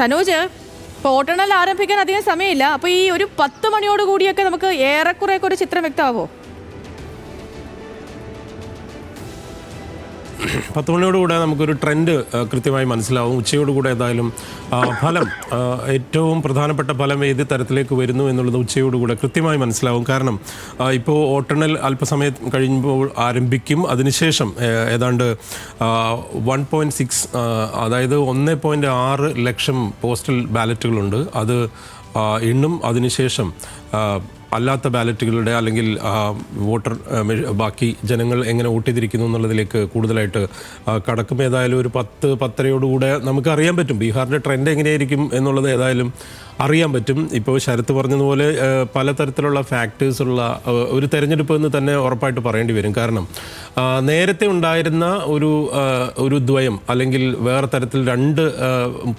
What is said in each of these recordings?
സനോജ് ഇപ്പോൾ വോട്ടെണ്ണൽ ആരംഭിക്കാൻ അധികം സമയമില്ല. അപ്പോൾ ഈ ഒരു പത്ത് മണിയോട് കൂടിയൊക്കെ നമുക്ക് ഏറെക്കുറെയൊക്കെ ഒരു ചിത്രം വ്യക്തമാവോ? പത്ത് മണിയോടുകൂടെ നമുക്കൊരു ട്രെൻഡ് കൃത്യമായി മനസ്സിലാവും. ഉച്ചയോടുകൂടെ ഏതായാലും ഫലം ഏറ്റവും പ്രധാനപ്പെട്ട ഫലം ഏത് തരത്തിലേക്ക് വരുന്നു എന്നുള്ളത് ഉച്ചയോടുകൂടെ കൃത്യമായി മനസ്സിലാവും. കാരണം ഇപ്പോൾ ഓട്ടെണ്ണൽ അല്പസമയം കഴിയുമ്പോൾ ആരംഭിക്കും. അതിനുശേഷം ഏതാണ്ട് വൺ പോയിന്റ് സിക്സ് അതായത് ഒന്ന് പോയിന്റ് ആറ് ലക്ഷം പോസ്റ്റൽ ബാലറ്റുകളുണ്ട്. അത് എണ്ണും അതിനുശേഷം അല്ലാത്ത ബാലറ്റുകളുടെ അല്ലെങ്കിൽ വോട്ടർ ബാക്കി ജനങ്ങൾ എങ്ങനെ വോട്ട് ചെയ്തിരിക്കുന്നു എന്നുള്ളതിലേക്ക് കൂടുതലായിട്ട് കടക്കും. ഏതായാലും ഒരു പത്ത് പത്തരയോടുകൂടെ നമുക്ക് അറിയാൻ പറ്റും. ബീഹാറിന്റെ ട്രെൻഡ് എങ്ങനെയായിരിക്കും എന്നുള്ളത് ഏതായാലും അറിയാൻ പറ്റും. ഇപ്പോൾ ശരത്ത് പറഞ്ഞതുപോലെ പലതരത്തിലുള്ള ഫാക്ടേഴ്സ് ഉള്ള ഒരു തെരഞ്ഞെടുപ്പ് എന്ന് തന്നെ ഉറപ്പായിട്ട് പറയേണ്ടി വരും. കാരണം നേരത്തെ ഉണ്ടായിരുന്ന ഒരു ഒരു ദ്വയം അല്ലെങ്കിൽ വേറെ തരത്തിൽ രണ്ട്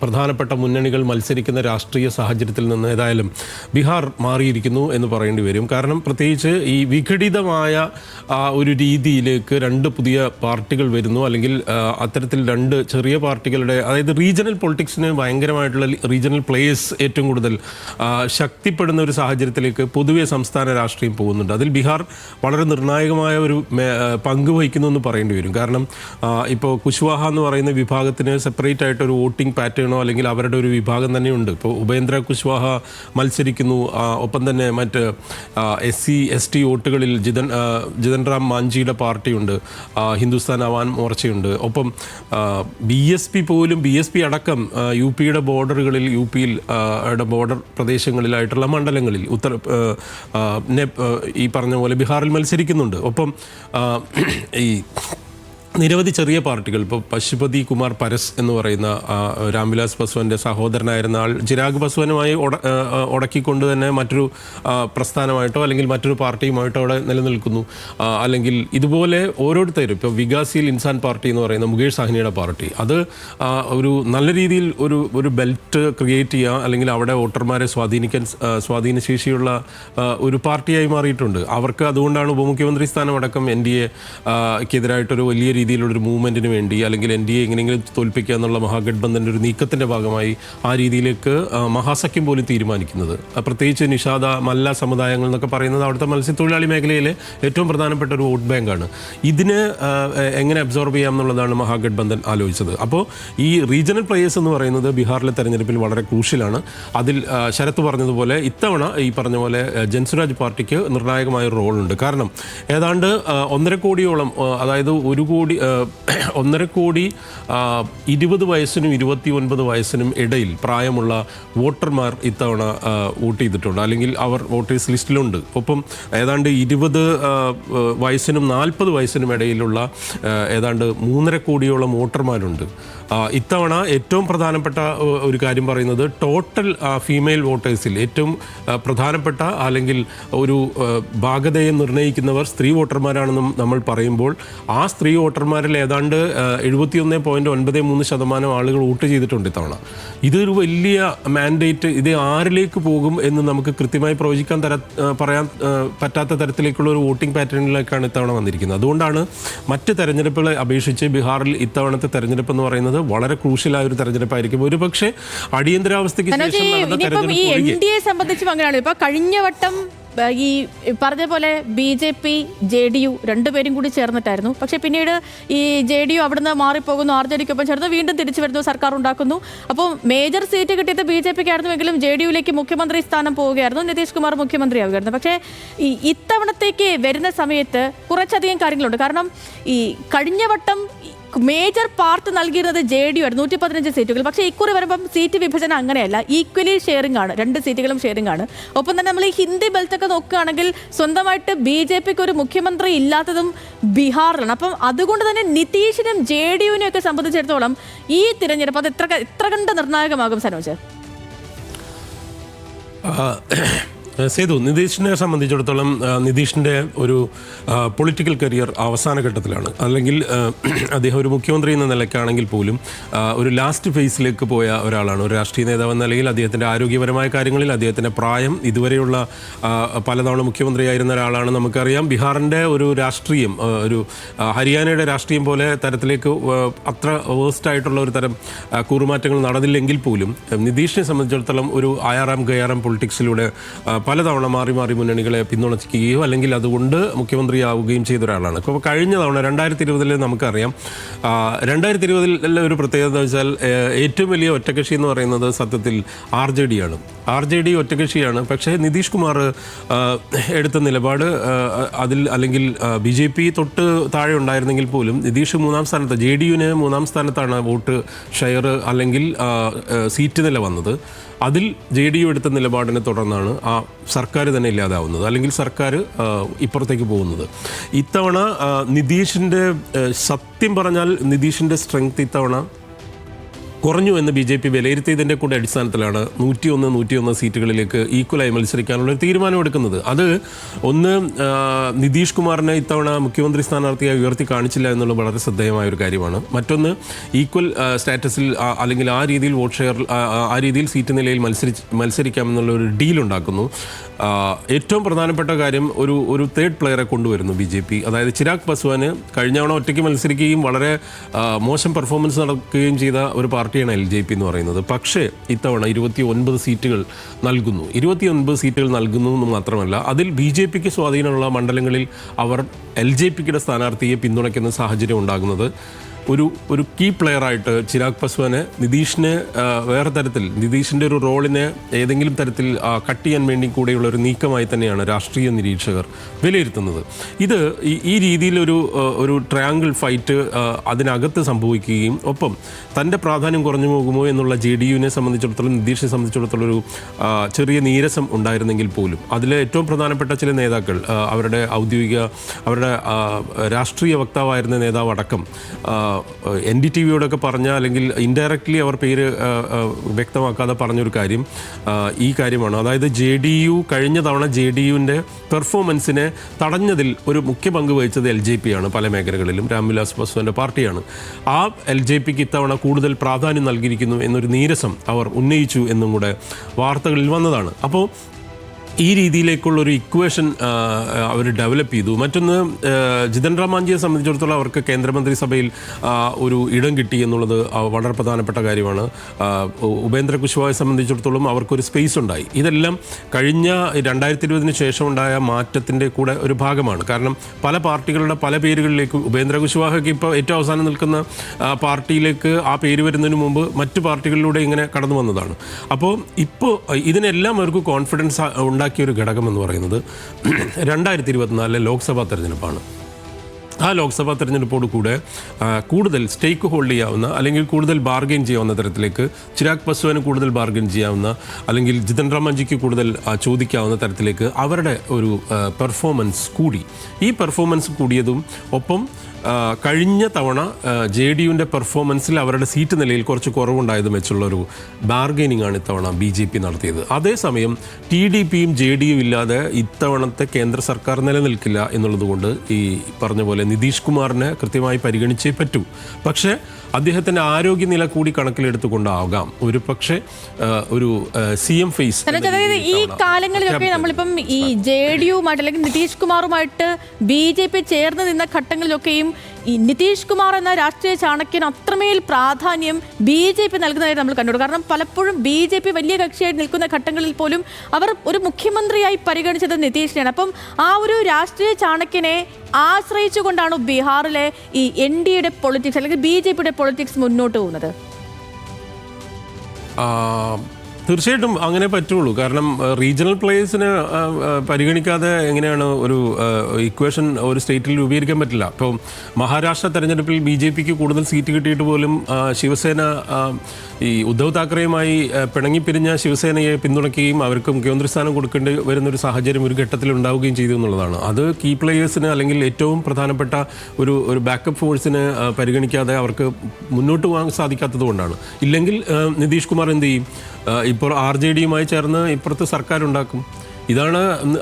പ്രധാനപ്പെട്ട മുന്നണികൾ മത്സരിക്കുന്ന രാഷ്ട്രീയ സാഹചര്യത്തിൽ നിന്ന് ഏതായാലും ബീഹാർ മാറിയിരിക്കുന്നു എന്ന് പറയേണ്ടി വരും. കാരണം പ്രത്യേകിച്ച് ഈ വിഘടിതമായ ഒരു രീതിയിലേക്ക് രണ്ട് പുതിയ പാർട്ടികൾ വരുന്നു. അല്ലെങ്കിൽ അത്തരത്തിൽ രണ്ട് ചെറിയ പാർട്ടികളുടെ അതായത് റീജിയണൽ പൊളിറ്റിക്സിന് ഭയങ്കരമായിട്ടുള്ള റീജിയണൽ പ്ലേയേഴ്സ് ഏറ്റവും കൂടുതൽ ശക്തിപ്പെടുന്ന ഒരു സാഹചര്യത്തിലേക്ക് പൊതുവെ സംസ്ഥാന രാഷ്ട്രീയം പോകുന്നുണ്ട്. അതിൽ ബീഹാർ വളരെ നിർണായകമായ ഒരു പങ്ക് വഹിക്കുന്നു എന്ന് പറയേണ്ടി വരും. കാരണം ഇപ്പോൾ കുശ്വാഹ എന്ന് പറയുന്ന വിഭാഗത്തിന് സെപ്പറേറ്റ് ആയിട്ട് ഒരു വോട്ടിംഗ് പാറ്റേണോ അല്ലെങ്കിൽ അവരുടെ ഒരു വിഭാഗം തന്നെയുണ്ട്. ഇപ്പോൾ ഉപേന്ദ്ര കുശ്വാഹ മത്സരിക്കുന്നു. ഒപ്പം തന്നെ മറ്റ് എസ് സി എസ് ടി വോട്ടുകളിൽ ജിതൻ ജിതൻ റാം മാഞ്ചിയുടെ പാർട്ടിയുണ്ട്. ഹിന്ദുസ്ഥാൻ അവാൻ മോർച്ചയുണ്ട്. ഒപ്പം ബി എസ് പി പോലും ബി എസ് പി അടക്കം യു പിയുടെ ബോർഡറുകളിൽ യു പിയിൽ ആ, യുടെ ബോർഡർ പ്രദേശങ്ങളിലായിട്ടുള്ള മണ്ഡലങ്ങളിൽ നെ- ഈ പറഞ്ഞ പോലെ ബീഹാറിൽ മത്സരിക്കുന്നുണ്ട്. ഒപ്പം ഈ നിരവധി ചെറിയ പാർട്ടികൾ ഇപ്പോൾ പശുപതി കുമാർ പരസ് എന്ന് പറയുന്ന രാംവിലാസ് പസ്വാന്റെ സഹോദരനായിരുന്ന ആൾ ചിരാഗ് പസ്വാനുമായി ഉടക്കിക്കൊണ്ട് തന്നെ മറ്റൊരു പ്രസ്ഥാനമായിട്ടോ അല്ലെങ്കിൽ മറ്റൊരു പാർട്ടിയുമായിട്ടോ അവിടെ നിലനിൽക്കുന്നു. അല്ലെങ്കിൽ ഇതുപോലെ ഓരോരുത്തരും ഇപ്പോൾ വികാസീൽ ഇൻസാൻ പാർട്ടി എന്ന് പറയുന്ന മുകേഷ് സാഹ്നിയുടെ പാർട്ടി അത് ഒരു നല്ല രീതിയിൽ ഒരു ഒരു ബെൽറ്റ് ക്രിയേറ്റ് ചെയ്യുക അല്ലെങ്കിൽ അവിടെ വോട്ടർമാരെ സ്വാധീനിക്കാൻ സ്വാധീനശേഷിയുള്ള ഒരു പാർട്ടിയായി മാറിയിട്ടുണ്ട്. അവർക്ക് അതുകൊണ്ടാണ് ഉപമുഖ്യമന്ത്രി സ്ഥാനം അടക്കം എൻ ഡി എക്കെതിരായിട്ടൊരു വലിയ രീതിയിലുള്ളൊരു മൂവ്മെന്റിന് വേണ്ടി അല്ലെങ്കിൽ എൻ ഡി എ എങ്ങനെയെങ്കിലും തോൽപ്പിക്കുക എന്നുള്ള മഹാഗഡ്ബന്ധന്റെ ഒരു നീക്കത്തിന്റെ ഭാഗമായി ആ രീതിയിലേക്ക് മഹാസഖ്യം പോലും തീരുമാനിക്കുന്നത്. പ്രത്യേകിച്ച് നിഷാദ മല്ല സമുദായങ്ങൾ എന്നൊക്കെ പറയുന്നത് അവിടുത്തെ മത്സ്യത്തൊഴിലാളി മേഖലയിലെ ഏറ്റവും പ്രധാനപ്പെട്ട ഒരു വോട്ട് ബാങ്കാണ്. ഇതിന് എങ്ങനെ അബ്സോർബ് ചെയ്യാം എന്നുള്ളതാണ് മഹാഗഡ്ബന്ധൻ ആലോചിച്ചത്. അപ്പോൾ ഈ റീജിയണൽ പ്ലേയേഴ്സ് എന്ന് പറയുന്നത് ബീഹാറിലെ തെരഞ്ഞെടുപ്പിൽ വളരെ ക്രൂഷ്യലാണ്. അതിൽ ശരത്ത് പറഞ്ഞതുപോലെ ഇത്തവണ ഈ പറഞ്ഞ പോലെ ജൻസുരാജ് പാർട്ടിക്ക് നിർണായകമായ റോളുണ്ട് കാരണം ഏതാണ്ട് ഒന്നര കോടിയോളം അതായത് ഒരു കോടി ആ, ഒന്നര കോടി ഇരുപത് വയസ്സിനും ഇരുപത്തി ഒൻപത് വയസ്സിനും ഇടയിൽ പ്രായമുള്ള വോട്ടർമാർ ഇത്തവണ വോട്ട് ചെയ്തിട്ടുണ്ട്. അല്ലെങ്കിൽ അവർ വോട്ടേഴ്സ് ലിസ്റ്റിലുണ്ട്. ഒപ്പം ഏതാണ്ട് ഇരുപത് വയസ്സിനും നാൽപ്പത് വയസ്സിനും ഇടയിലുള്ള ഏതാണ്ട് മൂന്നര കോടിയോളം വോട്ടർമാരുണ്ട്. ഇത്തവണ ഏറ്റവും പ്രധാനപ്പെട്ട ഒരു കാര്യം പറയുന്നത് ടോട്ടൽ ഫീമെയിൽ വോട്ടേഴ്സിൽ ഏറ്റവും പ്രധാനപ്പെട്ട അല്ലെങ്കിൽ ഒരു ഭാഗതയെ നിർണയിക്കുന്നവർ സ്ത്രീ വോട്ടർമാരാണെന്നും നമ്മൾ പറയുമ്പോൾ ആ സ്ത്രീ വോട്ടർമാരിൽ ഏതാണ്ട് എഴുപത്തിയൊന്ന് പോയിന്റ് ഒൻപത് മൂന്ന് ശതമാനം ആളുകൾ വോട്ട് ചെയ്തിട്ടുണ്ട് ഇത്തവണ. ഇതൊരു വലിയ മാൻഡേറ്റ് ഇത് ആരിലേക്ക് പോകും എന്ന് നമുക്ക് കൃത്യമായി പ്രവചിക്കാൻ തര പറയാൻ പറ്റാത്ത തരത്തിലേക്കുള്ള ഒരു വോട്ടിംഗ് പാറ്റേണിലേക്കാണ് ഇത്തവണ വന്നിരിക്കുന്നത്. അതുകൊണ്ടാണ് മറ്റ് തെരഞ്ഞെടുപ്പുകളെ അപേക്ഷിച്ച് ബീഹാറിൽ ഇത്തവണത്തെ തെരഞ്ഞെടുപ്പ് എന്ന് പറയുന്നത് വളരെ ക്രൂഷ്യലായ ഒരു തെരഞ്ഞെടുപ്പായിരിക്കും. ഒരു പക്ഷേ അടിയന്തരാവസ്ഥയ്ക്ക് ശേഷം നടന്ന തെരഞ്ഞെടുപ്പ് സംബന്ധിച്ചും അങ്ങനെയാണ് ഇപ്പൊ കഴിഞ്ഞ വട്ടം ഈ പറഞ്ഞ പോലെ B J P J D U രണ്ടുപേരും കൂടി ചേർന്നിട്ടായിരുന്നു. പക്ഷെ പിന്നീട് ഈ ജെ ഡി യു അവിടുന്ന് മാറിപ്പോകുന്നു ആർ ജെ ഡിക്കൊപ്പം ചേർന്ന് വീണ്ടും തിരിച്ചു വരുന്നു സർക്കാർ ഉണ്ടാക്കുന്നു. അപ്പോൾ മേജർ സീറ്റ് കിട്ടിയത് ബി ജെ പിക്ക് ആയിരുന്നുവെങ്കിലും ജെ ഡി യുയിലേക്ക് മുഖ്യമന്ത്രി സ്ഥാനം പോവുകയായിരുന്നു. നിതീഷ് കുമാർ മുഖ്യമന്ത്രി ആവുകയായിരുന്നു. പക്ഷേ ഈ ഇത്തവണത്തേക്ക് വരുന്ന സമയത്ത് കുറച്ചധികം കാര്യങ്ങളുണ്ട്. കാരണം ഈ കഴിഞ്ഞ വട്ടം മേജർ പാർട്ട് നൽകിയിരുന്നത് ജെ ഡി ആയിരുന്നു നൂറ്റി പതിനഞ്ച് സീറ്റുകൾ. പക്ഷേ ഇക്കുറി വരുമ്പം സീറ്റ് വിഭജനം അങ്ങനെയല്ല. ഈക്വലി ഷെയറിംഗ് ആണ്. രണ്ട് സീറ്റുകളും ഷെയറിംഗ് ആണ്. ഒപ്പം തന്നെ നമ്മൾ ഈ ഹിന്ദി ബെൽറ്റ് ഒക്കെ നോക്കുകയാണെങ്കിൽ സ്വന്തമായിട്ട് ബി ജെ പിക്ക് ഒരു മുഖ്യമന്ത്രി ഇല്ലാത്തതും ബീഹാറിലാണ്. അപ്പം അതുകൊണ്ട് തന്നെ നിതീഷിനും ജെ ഡി യുവിനും ഒക്കെ സംബന്ധിച്ചിടത്തോളം ഈ തിരഞ്ഞെടുപ്പ് അത് എത്ര എത്ര കണ്ട് നിർണായകമാകും സനോജ്? സേതു നിതീഷിനെ സംബന്ധിച്ചിടത്തോളം നിതീഷിന്റെ ഒരു പൊളിറ്റിക്കൽ കരിയർ അവസാന ഘട്ടത്തിലാണ്. അല്ലെങ്കിൽ അദ്ദേഹം ഒരു മുഖ്യമന്ത്രി എന്ന നിലയ്ക്കാണെങ്കിൽ പോലും ഒരു ലാസ്റ്റ് ഫേസിലേക്ക് പോയ ഒരാളാണ്. ഒരു രാഷ്ട്രീയ നേതാവ് എന്ന നിലയിൽ അദ്ദേഹത്തിന്റെ ആരോഗ്യപരമായ കാര്യങ്ങളിൽ അദ്ദേഹത്തിന്റെ പ്രായം ഇതുവരെയുള്ള പലതവണ മുഖ്യമന്ത്രിയായിരുന്ന ഒരാളാണ് നമുക്കറിയാം. ബീഹാറിന്റെ ഒരു രാഷ്ട്രീയം ഒരു ഹരിയാനയുടെ രാഷ്ട്രീയം പോലെ തരത്തിലേക്ക് അത്ര വേസ്റ്റ് ആയിട്ടുള്ള ഒരു തരം കൂറുമാറ്റങ്ങൾ നടന്നില്ലെങ്കിൽ പോലും നിതീഷിനെ സംബന്ധിച്ചിടത്തോളം ഒരു ആയാറാം ഗയാറാം പൊളിറ്റിക്സിലൂടെ പലതവണ മാറി മാറി മുന്നണികളെ പിന്തുണയ്ക്കുകയോ അല്ലെങ്കിൽ അതുകൊണ്ട് മുഖ്യമന്ത്രിയാവുകയും ചെയ്ത ഒരാളാണ് ഇപ്പോൾ കഴിഞ്ഞ തവണ രണ്ടായിരത്തി ഇരുപതിൽ നമുക്കറിയാം രണ്ടായിരത്തി ഇരുപതിലെ ഒരു പ്രത്യേകത എന്ന് വെച്ചാൽ ഏറ്റവും വലിയ ഒറ്റകക്ഷി എന്ന് പറയുന്നത് സത്യത്തിൽ ആർ ജെ ഡി ആണ് ആർ ജെ ഡി ഒറ്റകക്ഷിയാണ്. പക്ഷേ നിതീഷ് കുമാർ എടുത്ത നിലപാട് അതിൽ അല്ലെങ്കിൽ ബി ജെ പി തൊട്ട് താഴെ ഉണ്ടായിരുന്നെങ്കിൽ പോലും നിതീഷ് മൂന്നാം സ്ഥാനത്ത് ജെ ഡി യുവിന് മൂന്നാം സ്ഥാനത്താണ് വോട്ട് ഷെയർ അല്ലെങ്കിൽ സീറ്റ് നില വന്നത്. അതിൽ ജെ ഡി യു എടുത്ത നിലപാടിനെ തുടർന്നാണ് ആ സർക്കാർ തന്നെ ഇല്ലാതാവുന്നത് അല്ലെങ്കിൽ സർക്കാർ ഇപ്പുറത്തേക്ക് പോകുന്നത്. ഇത്തവണ നിതീഷിന്റെ സത്യം പറഞ്ഞാൽ നിതീഷിന്റെ സ്ട്രെങ്ത് ഇത്തവണ കുറഞ്ഞു എന്ന് ബി ജെ പി വിലയിരുത്തിയതിന്റെ കൂടെ അടിസ്ഥാനത്തിലാണ് നൂറ്റിയൊന്ന് നൂറ്റിയൊന്ന് സീറ്റുകളിലേക്ക് ഈക്വലായി മത്സരിക്കാനുള്ള ഒരു തീരുമാനമെടുക്കുന്നത് അത് ഒന്ന് നിതീഷ് കുമാറിനെ ഇത്തവണ മുഖ്യമന്ത്രി സ്ഥാനാർത്ഥിയായി ഉയർത്തി കാണിച്ചില്ല എന്നുള്ള വളരെ ശ്രദ്ധേയമായ ഒരു കാര്യമാണ്. മറ്റൊന്ന് ഈക്വൽ സ്റ്റാറ്റസിൽ അല്ലെങ്കിൽ ആ രീതിയിൽ വോട്ട് ഷെയർ ആ, രീതിയിൽ സീറ്റ് നിലയിൽ മത്സരിച്ച് മത്സരിക്കാമെന്നുള്ള ഒരു ഡീൽ ഉണ്ടാക്കുന്നു. ഏറ്റവും പ്രധാനപ്പെട്ട കാര്യം ഒരു ഒരു തേർഡ് പ്ലെയറെ കൊണ്ടുവരുന്നു ബി ജെ പി. അതായത് ചിരാഗ് പസ്വാന് കഴിഞ്ഞ തവണ ഒറ്റയ്ക്ക് മത്സരിക്കുകയും വളരെ മോശം പെർഫോമൻസ് നടക്കുകയും ചെയ്ത ഒരു പാർട്ടിയാണ് എൽ ജെ പി എന്ന് പറയുന്നത്. പക്ഷേ ഇത്തവണ ഇരുപത്തി ഒൻപത് സീറ്റുകൾ നൽകുന്നു. ഇരുപത്തി ഒൻപത് സീറ്റുകൾ നൽകുന്നു എന്ന് മാത്രമല്ല അതിൽ ബി ജെ പിക്ക് സ്വാധീനമുള്ള മണ്ഡലങ്ങളിൽ അവർ എൽ ജെ പിയുടെ സ്ഥാനാർത്ഥിയെ പിന്തുണയ്ക്കുന്ന സാഹചര്യം ഉണ്ടാകുന്നത്. ഒരു ഒരു കീ പ്ലെയറായിട്ട് ചിരാഗ് പസ്വാനെ നിതീഷിനെ വേറെ തരത്തിൽ നിതീഷിന്റെ ഒരു റോളിനെ ഏതെങ്കിലും തരത്തിൽ കട്ട് ചെയ്യാൻ വേണ്ടി കൂടെയുള്ള ഒരു നീക്കമായി തന്നെയാണ് രാഷ്ട്രീയ നിരീക്ഷകർ വിലയിരുത്തുന്നത്. ഇത് ഈ- രീതിയിലൊരു ഒരു ട്രയാങ്കിൾ ഫൈറ്റ് അതിനകത്ത് സംഭവിക്കുകയും ഒപ്പം തന്റെ പ്രാധാന്യം കുറഞ്ഞു പോകുമോ എന്നുള്ള ജെ ഡി യുവിനെ സംബന്ധിച്ചിടത്തോളം നിതീഷിനെ സംബന്ധിച്ചിടത്തോളം ഒരു ചെറിയ നീരസം ഉണ്ടായിരുന്നെങ്കിൽ പോലും അതിലെ ഏറ്റവും പ്രധാനപ്പെട്ട ചില നേതാക്കൾ അവരുടെ ഔദ്യോഗിക അവരുടെ രാഷ്ട്രീയ വക്താവായിരുന്ന നേതാവ് അടക്കം എൻ ഡി ടി വിയോടൊക്കെ പറഞ്ഞ അല്ലെങ്കിൽ ഇൻഡയറക്റ്റ്ലി അവർ പേര് വ്യക്തമാക്കാതെ പറഞ്ഞൊരു കാര്യം ഈ കാര്യമാണ്. അതായത് ജെ ഡി യു കഴിഞ്ഞ തവണ ജെ ഡി യുവിന്റെ പെർഫോമൻസിനെ തടഞ്ഞതിൽ ഒരു മുഖ്യ പങ്ക് വഹിച്ചത് എൽ ജെ പി ആണ് പല മേഖലകളിലും. രാംവിലാസ് പാസ്വാന്റെ പാർട്ടിയാണ്. ആ എൽ ജെ പിക്ക് ഇത്തവണ കൂടുതൽ പ്രാധാന്യം നൽകിയിരിക്കുന്നു എന്നൊരു നീരസം അവർ ഉന്നയിച്ചു എന്നും കൂടെ വാർത്തകളിൽ വന്നതാണ്. അപ്പോൾ ഈ രീതിയിലേക്കുള്ള ഒരു ഇക്വേഷൻ അവർ ഡെവലപ്പ് ചെയ്തു. മറ്റൊന്ന് ജിതൻ റാമാഞ്ചിയെ സംബന്ധിച്ചിടത്തോളം അവർക്ക് കേന്ദ്രമന്ത്രിസഭയിൽ ഒരു ഇടം കിട്ടി എന്നുള്ളത് വളരെ പ്രധാനപ്പെട്ട കാര്യമാണ്. ഉപേന്ദ്ര കുശ്വായെ സംബന്ധിച്ചിടത്തോളം അവർക്കൊരു സ്പേസ് ഉണ്ടായി. ഇതെല്ലാം കഴിഞ്ഞ രണ്ടായിരത്തി ഇരുപതിന് ശേഷം ഉണ്ടായ മാറ്റത്തിന്റെ കൂടെ ഒരു ഭാഗമാണ്. കാരണം പല പാർട്ടികളുടെ പല പേരുകളിലേക്ക് ഉപേന്ദ്ര കുശ്വാഹയ്ക്ക് ഇപ്പോൾ ഏറ്റവും അവസാനം നിൽക്കുന്ന പാർട്ടിയിലേക്ക് ആ പേര് വരുന്നതിന് മുമ്പ് മറ്റു പാർട്ടികളിലൂടെ ഇങ്ങനെ കടന്നു വന്നതാണ്. അപ്പോൾ ഇപ്പോൾ ഇതിനെല്ലാം അവർക്ക് കോൺഫിഡൻസ് ഉണ്ടാക്കിയ ഒരു ഘടകം എന്ന് പറയുന്നത് രണ്ടായിരത്തി ഇരുപത്തിനാലിലെ ലോക്സഭാ തെരഞ്ഞെടുപ്പാണ്. ആ ലോക്സഭാ തെരഞ്ഞെടുപ്പോട് കൂടെ കൂടുതൽ സ്റ്റേക്ക് ഹോൾഡ് ചെയ്യാവുന്ന അല്ലെങ്കിൽ കൂടുതൽ ബാർഗെയിൻ ചെയ്യാവുന്ന തരത്തിലേക്ക് ചിരാഗ് പസ്വാന് കൂടുതൽ ബാർഗെയിൻ ചെയ്യാവുന്ന അല്ലെങ്കിൽ ജിതൻ റാം മഞ്ജിക്ക് കൂടുതൽ ചോദിക്കാവുന്ന തരത്തിലേക്ക് അവരുടെ ഒരു പെർഫോമൻസ് കൂടി. ഈ പെർഫോമൻസ് കൂടിയതും ഒപ്പം കഴിഞ്ഞ തവണ ജെ ഡി യുവിന്റെ പെർഫോമൻസിൽ അവരുടെ സീറ്റ് നിലയിൽ കുറച്ച് കുറവുണ്ടായതും വെച്ചുള്ള ഒരു ബാർഗെയിനിങ് ആണ് ഇത്തവണ ബി ജെ പി നടത്തിയത്. അതേസമയം ടി ഡി പിയും ജെ ഡി യു ഇല്ലാതെ ഇത്തവണത്തെ കേന്ദ്ര സർക്കാർ നിലനിൽക്കില്ല എന്നുള്ളതുകൊണ്ട് ഈ പറഞ്ഞ പോലെ നിതീഷ് കുമാറിനെ കൃത്യമായി പരിഗണിച്ചേ പറ്റൂ. പക്ഷേ അദ്ദേഹത്തിന്റെ ആരോഗ്യനില കൂടി കണക്കിലെടുത്തുകൊണ്ടാകാം. ഒരു പക്ഷേ ഒരു സി എം ഫേസ് ഈ കാലങ്ങളിലൊക്കെ നമ്മളിപ്പം ഈ ജെ ഡി യുമായിട്ട് അല്ലെങ്കിൽ നിതീഷ് കുമാറുമായിട്ട് ബി ജെ പി ചേർന്ന് നിന്ന ഘട്ടങ്ങളിലൊക്കെയും ഈ നിതീഷ് കുമാർ എന്ന രാഷ്ട്രീയ ചാണക്യന് അത്രമേൽ പ്രാധാന്യം ബി ജെ പി നൽകുന്നതായിട്ട് നമ്മൾ കണ്ടു കാരണം പലപ്പോഴും ബി ജെ പി വലിയ കക്ഷിയായി നിൽക്കുന്ന ഘട്ടങ്ങളിൽ പോലും അവർ ഒരു മുഖ്യമന്ത്രിയായി പരിഗണിച്ചത് നിതീഷിനെയാണ്. അപ്പം ആ ഒരു രാഷ്ട്രീയ ചാണക്യനെ ആശ്രയിച്ചുകൊണ്ടാണ് ബീഹാറിലെ ഈ എൻ ഡി എയുടെ പൊളിറ്റിക്സ് അല്ലെങ്കിൽ ബി ജെ പിയുടെ പൊളിറ്റിക്സ് മുന്നോട്ട് പോകുന്നത്? തീർച്ചയായിട്ടും അങ്ങനെ പറ്റുള്ളൂ. കാരണം റീജിയണൽ പ്ലേയേഴ്സിനെ പരിഗണിക്കാതെ എങ്ങനെയാണ് ഒരു ഇക്വേഷൻ ഒരു സ്റ്റേറ്റിൽ രൂപീകരിക്കാൻ പറ്റില്ല. ഇപ്പോൾ മഹാരാഷ്ട്ര തെരഞ്ഞെടുപ്പിൽ ബി ജെ പിക്ക് കൂടുതൽ സീറ്റ് കിട്ടിയിട്ട് പോലും ശിവസേന ഈ ഉദ്ധവ് താക്കറെയുമായി പിണങ്ങി പിണങ്ങിപ്പിരിഞ്ഞ ശിവസേനയെ പിന്തുണയ്ക്കുകയും അവർക്ക് മുഖ്യമന്ത്രി സ്ഥാനം കൊടുക്കേണ്ടി വരുന്ന ഒരു സാഹചര്യം ഒരു ഘട്ടത്തിൽ ഉണ്ടാവുകയും ചെയ്തു എന്നുള്ളതാണ്. അത് കീ പ്ലേയേഴ്സിന് അല്ലെങ്കിൽ ഏറ്റവും പ്രധാനപ്പെട്ട ഒരു ഒരു ബാക്കപ്പ് ഫോഴ്സിന് പരിഗണിക്കാതെ അവർക്ക് മുന്നോട്ട് പോകാൻ സാധിക്കാത്തത് കൊണ്ടാണ്. ഇല്ലെങ്കിൽ നിതീഷ് കുമാർ എന്ത് ചെയ്യും? ഇപ്പോൾ ആർ ജെ ഡിയുമായി ചേർന്ന് ഇപ്പുറത്ത് സർക്കാർ ഉണ്ടാക്കും ഇതാണ്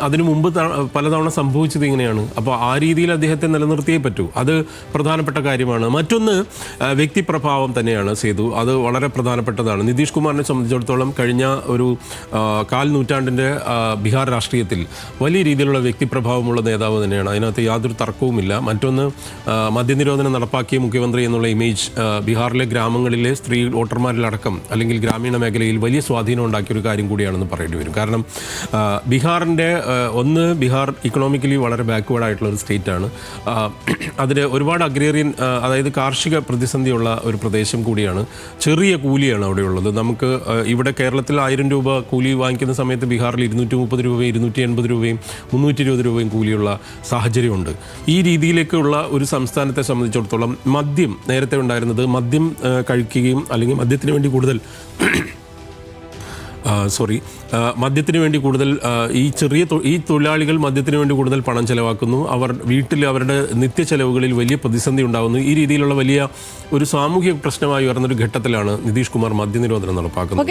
അതിനു മുമ്പ് പലതവണ സംഭവിച്ചത് ഇങ്ങനെയാണ്. അപ്പോൾ ആ രീതിയിൽ അദ്ദേഹത്തെ നിലനിർത്തിയേ പറ്റൂ. അത് പ്രധാനപ്പെട്ട കാര്യമാണ്. മറ്റൊന്ന് വ്യക്തിപ്രഭാവം തന്നെയാണ് സേതു. അത് വളരെ പ്രധാനപ്പെട്ടതാണ്. നിതീഷ് കുമാറിനെ സംബന്ധിച്ചിടത്തോളം കഴിഞ്ഞ ഒരു കാൽ നൂറ്റാണ്ടിന്റെ ബീഹാർ രാഷ്ട്രീയത്തിൽ വലിയ രീതിയിലുള്ള വ്യക്തിപ്രഭാവമുള്ള നേതാവ് തന്നെയാണ്. അതിനകത്ത് യാതൊരു തർക്കവുമില്ല. മറ്റൊന്ന് മദ്യനിരോധനം നടപ്പാക്കിയ മുഖ്യമന്ത്രി എന്നുള്ള ഇമേജ് ബീഹാറിലെ ഗ്രാമങ്ങളിലെ സ്ത്രീ വോട്ടർമാരിലടക്കം അല്ലെങ്കിൽ ഗ്രാമീണ മേഖലയിൽ വലിയ സ്വാധീനം ഉണ്ടാക്കിയ ഒരു കാര്യം കൂടിയാണെന്ന് പറയേണ്ടി വരും. കാരണം ബീഹാറിന്റെ ഒന്ന് ബീഹാർ ഇക്കണോമിക്കലി വളരെ ബാക്ക്വേർഡ് ആയിട്ടുള്ള ഒരു സ്റ്റേറ്റാണ് അതിന് ഒരുപാട് അഗ്രേറിയൻ അതായത് കാർഷിക പ്രതിസന്ധിയുള്ള ഒരു പ്രദേശം കൂടിയാണ്. ചെറിയ കൂലിയാണ് അവിടെയുള്ളത്. നമുക്ക് ഇവിടെ കേരളത്തിൽ ആയിരം രൂപ കൂലി വാങ്ങിക്കുന്ന സമയത്ത് ബീഹാറിൽ ഇരുന്നൂറ്റി മുപ്പത് രൂപയും ഇരുന്നൂറ്റി എൺപത് രൂപയും മുന്നൂറ്റി ഇരുപത് രൂപയും കൂലിയുള്ള സാഹചര്യമുണ്ട്. ഈ രീതിയിലേക്കുള്ള ഒരു സംസ്ഥാനത്തെ സംബന്ധിച്ചിടത്തോളം മദ്യം നേരത്തെ ഉണ്ടായിരുന്നത് മദ്യം കഴിക്കുകയും അല്ലെങ്കിൽ മദ്യത്തിന് വേണ്ടി കൂടുതൽ സോറി മദ്യത്തിന് വേണ്ടി കൂടുതൽ ഈ ചെറിയ ഈ തൊഴിലാളികൾ മദ്യത്തിന് വേണ്ടി കൂടുതൽ പണം ചെലവാക്കുന്നു. അവർ വീട്ടിൽ അവരുടെ നിത്യ ചെലവുകളിൽ വലിയ പ്രതിസന്ധി ഉണ്ടാകുന്നു ഈ രീതിയിലുള്ള വലിയ ഒരു സാമൂഹിക പ്രശ്നമായി ഉയർന്നൊരു ഘട്ടത്തിലാണ് നിതീഷ് കുമാർ മദ്യനിരോധനം നടപ്പാക്കുന്നത്.